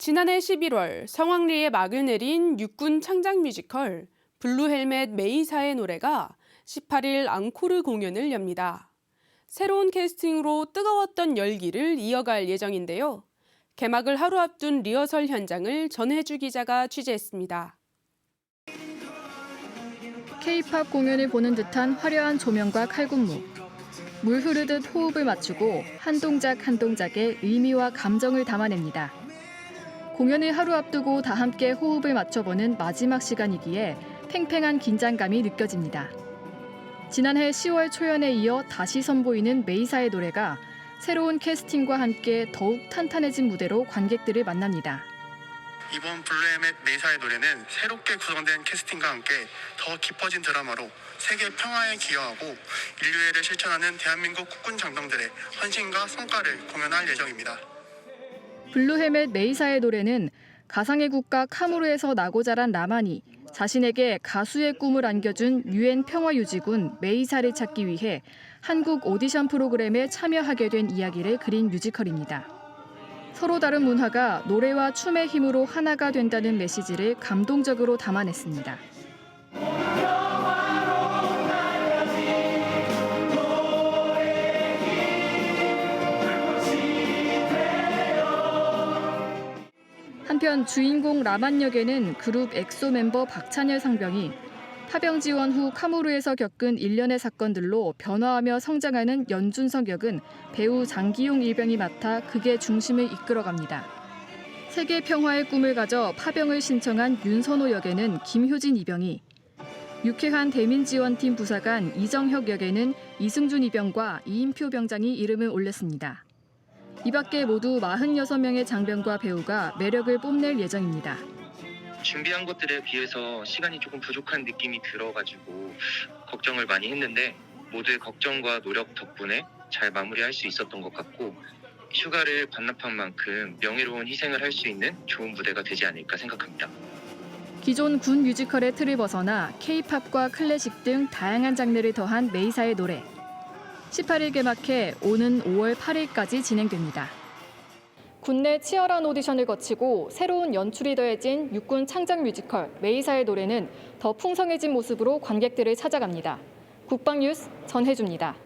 지난해 11월 성황리에 막을 내린 육군 창작 뮤지컬 블루헬멧 메이사의 노래가 18일 앙코르 공연을 엽니다. 새로운 캐스팅으로 뜨거웠던 열기를 이어갈 예정인데요. 개막을 하루 앞둔 리허설 현장을 전혜주 기자가 취재했습니다. K-팝 공연을 보는 듯한 화려한 조명과 칼군무. 물 흐르듯 호흡을 맞추고 한 동작 한 동작에 의미와 감정을 담아냅니다. 공연을 하루 앞두고 다 함께 호흡을 맞춰보는 마지막 시간이기에 팽팽한 긴장감이 느껴집니다. 지난해 10월 초연에 이어 다시 선보이는 메이사의 노래가 새로운 캐스팅과 함께 더욱 탄탄해진 무대로 관객들을 만납니다. 이번 블루엠의 메이사의 노래는 새롭게 구성된 캐스팅과 함께 더 깊어진 드라마로 세계 평화에 기여하고 인류애를 실천하는 대한민국 국군 장병들의 헌신과 성과를 공연할 예정입니다. 블루헬멧 메이사의 노래는 가상의 국가 카무르에서 나고 자란 라만이 자신에게 가수의 꿈을 안겨준 유엔 평화유지군 메이사를 찾기 위해 한국 오디션 프로그램에 참여하게 된 이야기를 그린 뮤지컬입니다. 서로 다른 문화가 노래와 춤의 힘으로 하나가 된다는 메시지를 감동적으로 담아냈습니다. 한편 주인공 라만 역에는 그룹 엑소 멤버 박찬열 상병이 파병 지원 후 카무르에서 겪은 일련의 사건들로 변화하며 성장하는 연준석 역은 배우 장기용 일병이 맡아 극의 중심을 이끌어갑니다. 세계 평화의 꿈을 가져 파병을 신청한 윤선호 역에는 김효진 이병이 유쾌한 대민 지원팀 부사관 이정혁 역에는 이승준 이병과 이인표 병장이 이름을 올렸습니다. 이 밖에 모두 46명의 장병과 배우가 매력을 뽐낼 예정입니다. 준비한 것들에 비해서 시간이 조금 부족한 느낌이 들어가지고 걱정을 많이 했는데 모두의 걱정과 노력 덕분에 잘 마무리할 수 있었던 것 같고 휴가를 반납한 만큼 명예로운 희생을 할 수 있는 좋은 무대가 되지 않을까 생각합니다. 기존 군 뮤지컬의 틀을 벗어나 K-팝과 클래식 등 다양한 장르를 더한 메이사의 노래. 18일 개막해 오는 5월 8일까지 진행됩니다. 국내 치열한 오디션을 거치고 새로운 연출이 더해진 육군 창작 뮤지컬 메이사의 노래는 더 풍성해진 모습으로 관객들을 찾아갑니다. 국방뉴스 전해줍니다.